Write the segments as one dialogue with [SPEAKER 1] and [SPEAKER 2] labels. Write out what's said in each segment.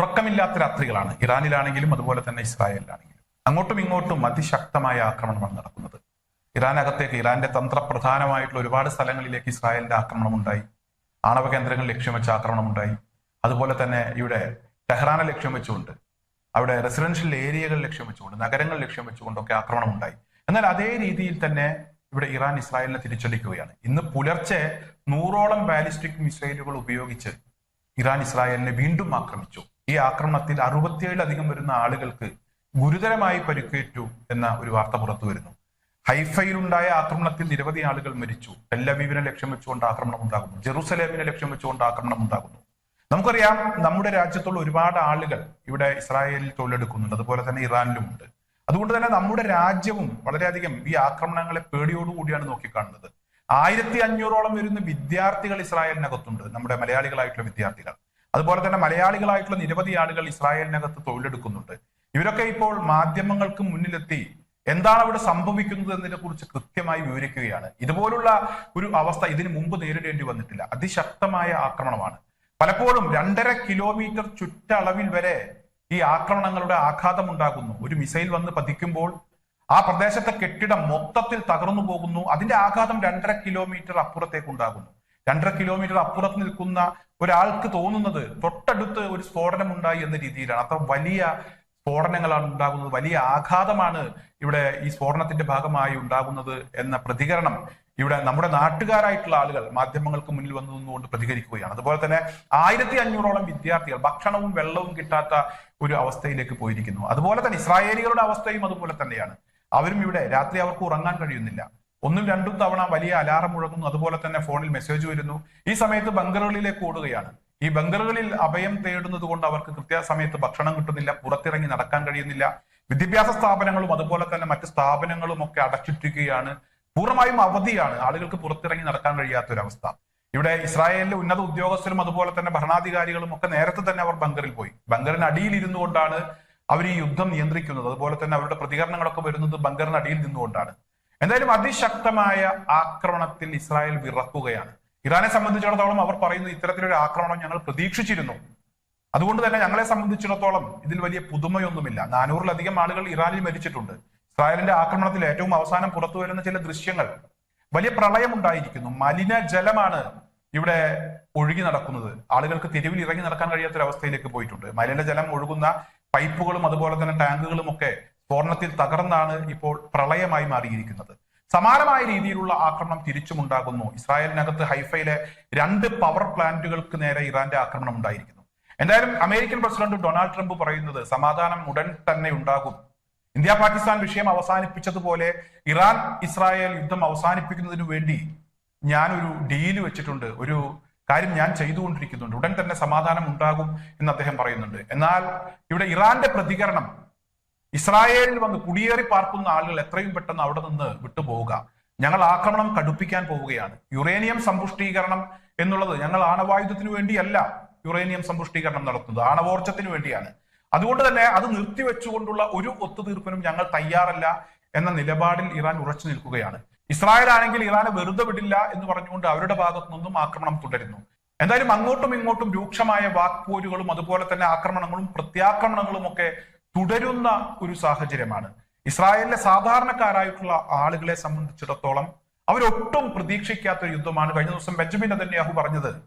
[SPEAKER 1] ഉറക്കമില്ലാത്ത രാത്രികളാണ്. ഇറാനിലാണെങ്കിലും അതുപോലെ തന്നെ ഇസ്രായേലിലാണെങ്കിലും. അങ്ങോട്ടും ഇങ്ങോട്ടും അതിശക്തമായ ആക്രമണമാണ് നടക്കുന്നത്. ഇറാനകത്തേക്ക് ഇറാന്റെ തന്ത്രപ്രധാനമായിട്ടുള്ള ഒരുപാട് സ്ഥലങ്ങളിലേക്ക് ഇസ്രായേലിന്റെ ആക്രമണം ഉണ്ടായി ആണവ കേന്ദ്രങ്ങൾ ലക്ഷ്യം വെച്ച ആക്രമണം ഉണ്ടായി അതുപോലെ തന്നെ ഇവിടെ ടെഹ്റാനെ ലക്ഷ്യം വെച്ചുകൊണ്ട് അവിടെ റെസിഡൻഷ്യൽ ഏരിയകൾ ലക്ഷ്യം വെച്ചുകൊണ്ട് നഗരങ്ങൾ ലക്ഷ്യം വെച്ചുകൊണ്ടൊക്കെ ആക്രമണം ഉണ്ടായി എന്നാൽ അതേ രീതിയിൽ തന്നെ ഇവിടെ ഇറാൻ ഇസ്രായേലിനെ തിരിച്ചടിക്കുകയാണ്. ഇന്ന് പുലർച്ചെ നൂറോളം ബാലിസ്റ്റിക് മിസൈലുകൾ ഉപയോഗിച്ച് ഇറാൻ ഇസ്രായേലിനെ വീണ്ടും ആക്രമിച്ചു. ഈ ആക്രമണത്തിൽ അറുപത്തിയേഴിലധികം വരുന്ന ആളുകൾക്ക് ഗുരുതരമായി പരിക്കേറ്റു എന്ന ഒരു വാർത്ത പുറത്തു വരുന്നു. ഹൈഫയിലുണ്ടായ ആക്രമണത്തിൽ നിരവധി ആളുകൾ മരിച്ചു. ടെല്ലവീവിനെ ലക്ഷ്യം വെച്ചുകൊണ്ട് ആക്രമണം ഉണ്ടാകുന്നു. ജെറുസലേമിനെ ലക്ഷ്യം വെച്ചുകൊണ്ട് ആക്രമണം ഉണ്ടാകുന്നു. നമുക്കറിയാം നമ്മുടെ രാജ്യത്തുള്ള ഒരുപാട് ആളുകൾ ഇവിടെ ഇസ്രായേലിൽ തൊഴിലെടുക്കുന്നുണ്ട്. അതുപോലെ തന്നെ ഇറാനിലും ഉണ്ട്. അതുകൊണ്ട് തന്നെ നമ്മുടെ രാജ്യവും വളരെയധികം ഈ ആക്രമണങ്ങളെ പേടിയോടുകൂടിയാണ് നോക്കിക്കാണുന്നത്. ആയിരത്തി അഞ്ഞൂറോളം വരുന്ന വിദ്യാർത്ഥികൾ ഇസ്രായേലിനകത്തുണ്ട്. നമ്മുടെ മലയാളികളായിട്ടുള്ള വിദ്യാർത്ഥികൾ. അതുപോലെ തന്നെ മലയാളികളായിട്ടുള്ള നിരവധി ആളുകൾ ഇസ്രായേലിനകത്ത് തൊഴിലെടുക്കുന്നുണ്ട്. ഇവരൊക്കെ ഇപ്പോൾ മാധ്യമങ്ങൾക്ക് മുന്നിലെത്തി എന്താണ് അവിടെ സംഭവിക്കുന്നത് എന്നതിനെ കുറിച്ച് കൃത്യമായി വിവരിക്കുകയാണ്. ഇതുപോലുള്ള ഒരു അവസ്ഥ ഇതിനു മുമ്പ് നേരിടേണ്ടി വന്നിട്ടില്ല. അതിശക്തമായ ആക്രമണമാണ്. പലപ്പോഴും രണ്ടര കിലോമീറ്റർ ചുറ്റളവിൽ വരെ ഈ ആക്രമണങ്ങളുടെ ആഘാതം ഉണ്ടാകുന്നു. ഒരു മിസൈൽ വന്ന് പതിക്കുമ്പോൾ ആ പ്രദേശത്തെ കെട്ടിടം മൊത്തത്തിൽ തകർന്നു പോകുന്നു. അതിന്റെ ആഘാതം രണ്ടര കിലോമീറ്റർ അപ്പുറത്തേക്ക് ഉണ്ടാകുന്നു. രണ്ടര കിലോമീറ്റർ അപ്പുറത്ത് നിൽക്കുന്ന ഒരാൾക്ക് തോന്നുന്നത് തൊട്ടടുത്ത് ഒരു സ്ഫോടനം ഉണ്ടായി എന്ന രീതിയിലാണ്. അത്ര വലിയ സ്ഫോടനങ്ങളാണ് ഉണ്ടാകുന്നത്. വലിയ ആഘാതമാണ് ഇവിടെ ഈ സ്ഫോടനത്തിന്റെ ഭാഗമായി ഉണ്ടാകുന്നത് എന്ന പ്രതികരണം ഇവിടെ നമ്മുടെ നാട്ടുകാരായിട്ടുള്ള ആളുകൾ മാധ്യമങ്ങൾക്ക് മുന്നിൽ വന്നു നിന്നുകൊണ്ട് പ്രതികരിക്കുകയാണ്. അതുപോലെ തന്നെ ആയിരത്തി അഞ്ഞൂറോളം വിദ്യാർത്ഥികൾ ഭക്ഷണവും വെള്ളവും കിട്ടാത്ത ഒരു അവസ്ഥയിലേക്ക് പോയിരിക്കുന്നു. അതുപോലെ തന്നെ ഇസ്രായേലികളുടെ അവസ്ഥയും അതുപോലെ തന്നെയാണ്. അവരും ഇവിടെ രാത്രി അവർക്ക് ഉറങ്ങാൻ കഴിയുന്നില്ല. ഒന്നും രണ്ടും തവണ വലിയ അലാറം മുഴങ്ങുന്നു. അതുപോലെ തന്നെ ഫോണിൽ മെസ്സേജ് വരുന്നു. ഈ സമയത്ത് ബങ്കറുകളിലേക്ക് ഓടുകയാണ് ഈ ബങ്കറുകളിൽ അഭയം തേടുന്നത് കൊണ്ട് അവർക്ക് കൃത്യസമയത്ത് ഭക്ഷണം കിട്ടുന്നില്ല പുറത്തിറങ്ങി നടക്കാൻ കഴിയുന്നില്ല. വിദ്യാഭ്യാസ സ്ഥാപനങ്ങളും അതുപോലെ തന്നെ മറ്റ് സ്ഥാപനങ്ങളും ഒക്കെ അടച്ചിട്ടിരിക്കുകയാണ്. പൂർണമായും അവധിയാണ്. ആളുകൾക്ക് പുറത്തിറങ്ങി നടക്കാൻ കഴിയാത്ത ഒരു അവസ്ഥ ഇവിടെ ഇസ്രായേലിലെ ഉന്നത ഉദ്യോഗസ്ഥരും അതുപോലെ തന്നെ ഭരണാധികാരികളും ഒക്കെ നേരത്തെ തന്നെ അവർ ബങ്കറിൽ പോയി. ബങ്കറിന് അടിയിൽ ഇരുന്നു കൊണ്ടാണ് അവർ ഈ യുദ്ധം നിയന്ത്രിക്കുന്നത്. അതുപോലെ തന്നെ അവരുടെ പ്രതികരണങ്ങളൊക്കെ വരുന്നത് ബങ്കറിന് അടിയിൽ നിന്നുകൊണ്ടാണ്. എന്തായാലും അതിശക്തമായ ആക്രമണത്തിൽ ഇസ്രായേൽ വിറക്കുകയാണ്. ഇറാനെ സംബന്ധിച്ചിടത്തോളം അവർ പറയുന്നത് ഇത്തരത്തിലൊരു ആക്രമണം ഞങ്ങൾ പ്രതീക്ഷിച്ചിരുന്നു. അതുകൊണ്ട് തന്നെ ഞങ്ങളെ സംബന്ധിച്ചിടത്തോളം ഇതിൽ വലിയ പുതുമയൊന്നുമില്ല. നാനൂറിലധികം ആളുകൾ ഇറാനിൽ മരിച്ചിട്ടുണ്ട്. ഇസ്രായേലിന്റെ ആക്രമണത്തിൽ ഏറ്റവും അവസാനം പുറത്തു വരുന്ന ചില ദൃശ്യങ്ങൾ വലിയ പ്രളയം ഉണ്ടായിരിക്കുന്നു മലിന ജലമാണ് ഇവിടെ ഒഴുകി നടക്കുന്നത്. ആളുകൾക്ക് തെരുവിൽ ഇറങ്ങി നടക്കാൻ കഴിയാത്ത ഒരു അവസ്ഥയിലേക്ക് പോയിട്ടുണ്ട്. മലിനജലം ഒഴുകുന്ന പൈപ്പുകളും അതുപോലെ തന്നെ ടാങ്കുകളും ഒക്കെ സ്ഫോടനത്തിൽ തകർന്നാണ് ഇപ്പോൾ പ്രളയമായി മാറിയിരിക്കുന്നത്. സമാനമായ രീതിയിലുള്ള ആക്രമണം തിരിച്ചുമുണ്ടാകുന്നു. ഇസ്രായേലിനകത്ത് ഹൈഫയിലെ രണ്ട് പവർ പ്ലാന്റുകൾക്ക് നേരെ ഇറാന്റെ ആക്രമണം ഉണ്ടായിരിക്കുന്നു. എന്തായാലും അമേരിക്കൻ പ്രസിഡന്റ് ഡൊണാൾഡ് ട്രംപ് പറയുന്നത് സമാധാനം ഉടൻ തന്നെ ഉണ്ടാകും. ഇന്ത്യ പാകിസ്ഥാൻ വിഷയം അവസാനിപ്പിച്ചതുപോലെ ഇറാൻ ഇസ്രായേൽ യുദ്ധം അവസാനിപ്പിക്കുന്നതിനു വേണ്ടി ഞാനൊരു ഡീൽ വെച്ചിട്ടുണ്ട്. ഒരു കാര്യം ഞാൻ ചെയ്തുകൊണ്ടിരിക്കുന്നുണ്ട്. ഉടൻ തന്നെ സമാധാനം ഉണ്ടാകും എന്ന് അദ്ദേഹം പറയുന്നുണ്ട്. എന്നാൽ ഇവിടെ ഇറാന്റെ പ്രതികരണം ഇസ്രായേലിൽ വന്ന് കുടിയേറി പാർക്കുന്ന ആളുകൾ എത്രയും പെട്ടെന്ന് അവിടെ നിന്ന് വിട്ടുപോവുക. ഞങ്ങൾ ആക്രമണം കടുപ്പിക്കാൻ പോവുകയാണ്. യുറേനിയം സമ്പുഷ്ടീകരണം എന്നുള്ളത് ഞങ്ങൾ ആണവായുധത്തിന് വേണ്ടിയല്ല യുറേനിയം സമ്പുഷ്ടീകരണം നടത്തുന്നത്. ആണവോർജത്തിന് വേണ്ടിയാണ്. അതുകൊണ്ട് തന്നെ അത് നിർത്തിവെച്ചുകൊണ്ടുള്ള ഒരു ഒത്തുതീർപ്പിനും ഞങ്ങൾ തയ്യാറല്ല എന്ന നിലപാടിൽ ഇറാൻ ഉറച്ചു നിൽക്കുകയാണ്. ഇസ്രായേൽ ആണെങ്കിൽ ഇറാനെ വെറുതെ വിടില്ല എന്ന് പറഞ്ഞുകൊണ്ട് അവരുടെ ഭാഗത്തു നിന്നും ആക്രമണം തുടരുന്നു. എന്തായാലും അങ്ങോട്ടും ഇങ്ങോട്ടും രൂക്ഷമായ വാക്പോരുകളും അതുപോലെ തന്നെ ആക്രമണങ്ങളും പ്രത്യാക്രമണങ്ങളും ഒക്കെ തുടരുന്ന ഒരു സാഹചര്യമാണ്. ഇസ്രായേലിലെ സാധാരണക്കാരായിട്ടുള്ള ആളുകളെ സംബന്ധിച്ചിടത്തോളം അവരൊട്ടും പ്രതീക്ഷിക്കാത്ത ഒരു യുദ്ധമാണ്. കഴിഞ്ഞ ദിവസം ബെഞ്ചമിൻ നെതന്യാഹു പറഞ്ഞത്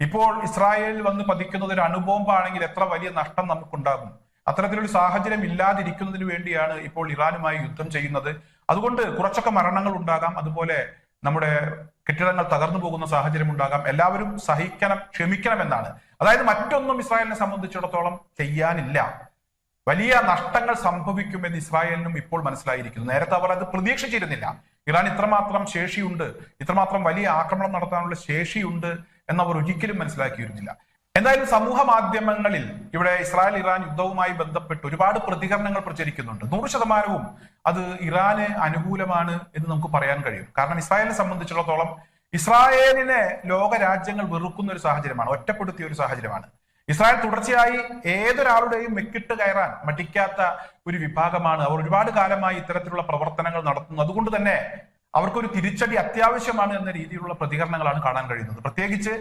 [SPEAKER 1] ഇപ്പോൾ ഇസ്രായേലിൽ വന്ന് പതിക്കുന്നത് ഒരു അണുബോംബാണെങ്കിൽ എത്ര വലിയ നഷ്ടം നമുക്കുണ്ടാകും. അത്തരത്തിലൊരു സാഹചര്യം ഇല്ലാതിരിക്കുന്നതിന് വേണ്ടിയാണ് ഇപ്പോൾ ഇറാനുമായി യുദ്ധം ചെയ്യുന്നത്. അതുകൊണ്ട് കുറച്ചൊക്കെ മരണങ്ങൾ ഉണ്ടാകാം. അതുപോലെ നമ്മുടെ കെട്ടിടങ്ങൾ തകർന്നു പോകുന്ന സാഹചര്യം ഉണ്ടാകാം. എല്ലാവരും സഹിക്കണം ക്ഷമിക്കണം എന്നാണ്. അതായത് മറ്റൊന്നും ഇസ്രായേലിനെ സംബന്ധിച്ചിടത്തോളം ചെയ്യാനില്ല. വലിയ നഷ്ടങ്ങൾ സംഭവിക്കുമെന്ന് ഇസ്രായേലിനും ഇപ്പോൾ മനസ്സിലായിരിക്കുന്നു. നേരത്തെ അവർ അത് പ്രതീക്ഷിച്ചിരുന്നില്ല. ഇറാൻ ഇത്രമാത്രം ശേഷിയുണ്ട് ഇത്രമാത്രം വലിയ ആക്രമണം നടത്താനുള്ള ശേഷിയുണ്ട് എന്നവർ ഒരിക്കലും മനസ്സിലാക്കിയിരുന്നില്ല. എന്തായാലും സമൂഹ മാധ്യമങ്ങളിൽ ഇവിടെ ഇസ്രായേൽ ഇറാൻ യുദ്ധവുമായി ബന്ധപ്പെട്ട് ഒരുപാട് പ്രതികരണങ്ങൾ പ്രചരിക്കുന്നുണ്ട്. നൂറ് ശതമാനവും അത് ഇറാന് അനുകൂലമാണ് എന്ന് നമുക്ക് പറയാൻ കഴിയും. കാരണം ഇസ്രായേലിനെ സംബന്ധിച്ചിടത്തോളം ഇസ്രായേലിനെ ലോക രാജ്യങ്ങൾ വെറുക്കുന്ന ഒരു സാഹചര്യമാണ് ഒറ്റപ്പെടുത്തിയ ഒരു സാഹചര്യമാണ്. ഇസ്രായേൽ തുടർച്ചയായി ഏതൊരാളുടെയും മെക്കിട്ട് കയറാൻ മടിക്കാത്ത ഒരു വിഭാഗമാണ്. അവർ ഒരുപാട് കാലമായി ഇത്തരത്തിലുള്ള പ്രവർത്തനങ്ങൾ നടത്തുന്നു. അതുകൊണ്ട് തന്നെ അവർക്കൊരു തിരിച്ചടി അത്യാവശ്യമാണ് എന്ന രീതിയിലുള്ള പ്രതികരണങ്ങളാണ് കാണാൻ കഴിയുന്നത്. പ്രത്യേകിച്ച്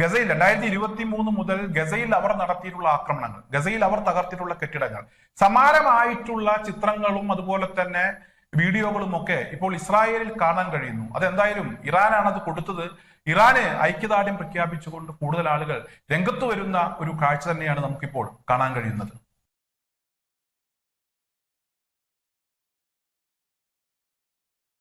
[SPEAKER 1] ഗസയിൽ രണ്ടായിരത്തി ഇരുപത്തി മൂന്ന് മുതൽ ഗസയിൽ അവർ നടത്തിയിട്ടുള്ള ആക്രമണങ്ങൾ ഗസയിൽ അവർ തകർത്തിട്ടുള്ള കെട്ടിടങ്ങൾ സമാനമായിട്ടുള്ള ചിത്രങ്ങളും അതുപോലെ തന്നെ വീഡിയോകളും ഒക്കെ ഇപ്പോൾ ഇസ്രായേലിൽ കാണാൻ കഴിയുന്നു. അതെന്തായാലും ഇറാനാണ് അത് കൊടുത്തത് ഇറാന് ഐക്യദാർഢ്യം പ്രഖ്യാപിച്ചുകൊണ്ട് കൂടുതൽ ആളുകൾ രംഗത്ത് വരുന്ന ഒരു കാഴ്ച തന്നെയാണ് നമുക്കിപ്പോൾ കാണാൻ കഴിയുന്നത്.